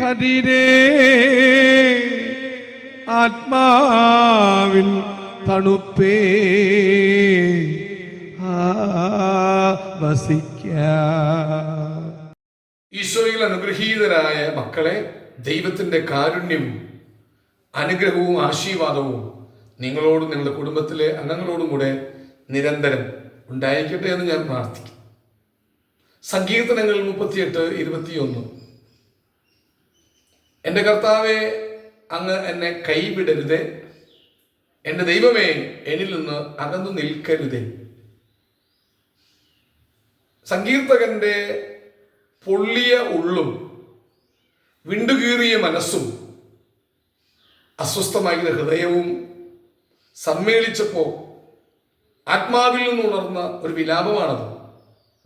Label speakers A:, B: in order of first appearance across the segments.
A: കതിരേ ആത്മാവിൽ തണുപ്പേ. വസിക്ക.
B: ഈശോയിൽ അനുഗ്രഹീതരായ മക്കളെ ദൈവത്തിന്റെ കാരുണ്യവും അനുഗ്രഹവും ആശീർവാദവും നിങ്ങളോടും നിങ്ങളുടെ കുടുംബത്തിലെ അംഗങ്ങളോടും കൂടെ നിരന്തരം ഉണ്ടായിരിക്കട്ടെ എന്ന് ഞാൻ പ്രാർത്ഥിക്കും സങ്കീർത്തനങ്ങൾ മുപ്പത്തിയെട്ട് ഇരുപത്തിയൊന്ന്. എന്റെ കർത്താവെ അങ്ങ് എന്നെ കൈവിടരുതേ. എന്റെ ദൈവമേ എന്നിൽ നിന്ന് അകന്നു നിൽക്കരുതേ. സങ്കീർത്തകന്റെ പൊള്ളിയ ഉള്ളും വിണ്ടുകീറിയ മനസ്സും അസ്വസ്ഥമായ ഹൃദയവും സമ്മേളിച്ചപ്പോൾ ആത്മാവിൽ നിന്ന് ഉണർന്ന ഒരു വിലാപമാണത്.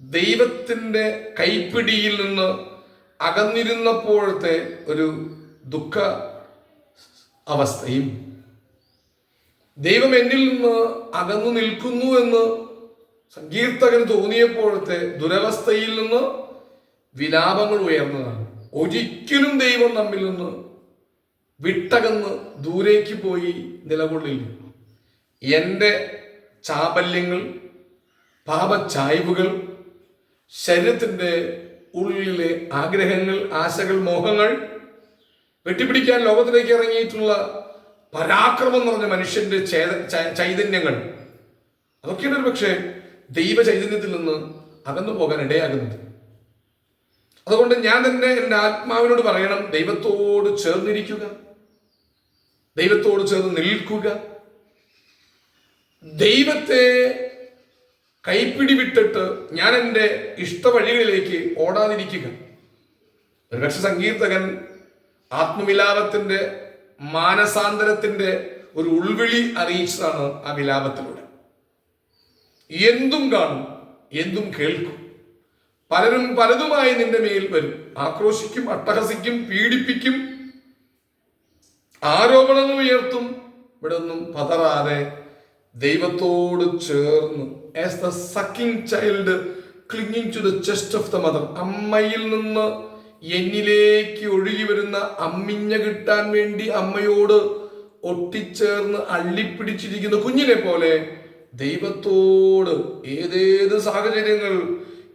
B: ദൈവത്തിന്റെ കൈപ്പിടിയിൽ നിന്ന് അകന്നിരുന്നപ്പോഴത്തെ ഒരു ദുഃഖ അവസ്ഥയും ദൈവം എന്നിൽ നിന്ന് അകന്നു നിൽക്കുന്നു എന്ന് സങ്കീർത്തകൻ തോന്നിയപ്പോഴത്തെ ദുരവസ്ഥയിൽ നിന്ന് വിലാപങ്ങൾ ഉയർന്നതാണ്. ഒരിക്കലും ദൈവം നമ്മിൽ നിന്ന് വിട്ടകന്ന് ദൂരേക്ക് പോയി നിലകൊള്ളില്ല. എന്റെ ചാബല്യങ്ങൾ പാപച്ചായ്വുകൾ ശരീരത്തിന്റെ ഉള്ളിലെ ആഗ്രഹങ്ങൾ ആശകൾ മോഹങ്ങൾ വെട്ടിപ്പിടിക്കാൻ ലോകത്തിലേക്ക് ഇറങ്ങിയിട്ടുള്ള പരാക്രമം നിറഞ്ഞ മനുഷ്യന്റെ ചൈതന്യങ്ങൾ. അതൊക്കെയാണ് ഒരു പക്ഷേ ദൈവ ചൈതന്യത്തിൽ നിന്ന് അകന്നു പോകാൻ ഇടയാകുന്നത്. അതുകൊണ്ട് ഞാൻ തന്നെ എന്റെ ആത്മാവിനോട് പറയണം ദൈവത്തോട് ചേർന്നിരിക്കുക. ദൈവത്തോട് ചേർന്ന് നിൽക്കുക. ദൈവത്തെ കൈപ്പിടി വിട്ടിട്ട് ഞാൻ എന്റെ ഇഷ്ടവഴികളിലേക്ക് ഓടാതിരിക്കുക. ഒരുപക്ഷെ സങ്കീർത്തകൻ ആത്മവിലാപത്തിന്റെ മാനസാന്തരത്തിന്റെ ഒരു ഉൾവിളി അറിയിച്ചതാണ് ആ വിലാപത്തിലൂടെ. എന്തും കാണും എന്തും കേൾക്കും. പലരും പലതുമായി നിന്റെ മേൽ വരും. ആക്രോശിക്കും അട്ടഹസിക്കും പീഡിപ്പിക്കും ആരോപണങ്ങൾ ഉയർത്തും. ഇവിടെ ഒന്നും പതറാതെ ദൈവത്തോട് ചേർന്ന് as the sucking child clinging to the chest of the mother അമ്മയിൽ നിന്ന് എന്നിലേക്ക് ഒഴുകി വരുന്ന അമ്മിഞ്ഞ കിട്ടാൻ വേണ്ടി അമ്മയോട് ഒട്ടിച്ചേർന്ന് അള്ളിപ്പിടിച്ചിരിക്കുന്ന കുഞ്ഞിനെ പോലെ ദൈവത്തോട് ഏതേത് സാഹചര്യങ്ങൾ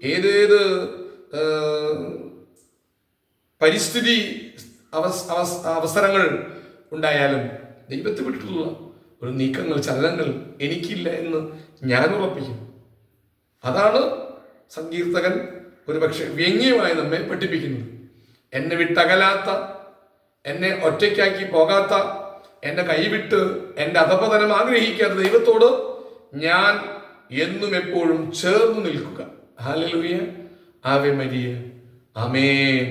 B: ഏതേത് പരിസ്ഥിതി അവസ് അവസ് അവസരങ്ങൾ ഉണ്ടായാലും ദൈവത്തെ വിട്ടിട്ടുള്ള ഒരു നീക്കങ്ങൾ ചലനങ്ങൾ എനിക്കില്ല എന്ന് ഞാൻ ഉറപ്പിക്കും. അതാണ് സങ്കീർത്തകൻ ഒരുപക്ഷെ വ്യംഗ്യമായി നമ്മെ പഠിപ്പിക്കുന്നത്. എന്നെ വിട്ടകലാത്ത എന്നെ ഒറ്റയ്ക്കാക്കി പോകാത്ത എന്നെ കൈവിട്ട് എന്റെ അധപതനം ആഗ്രഹിക്കാത്ത ദൈവത്തോട് ഞാൻ എന്നും എപ്പോഴും ചേർന്ന് നിൽക്കുക. ഹാലലുയ ആവെ മരിയ അമേൻ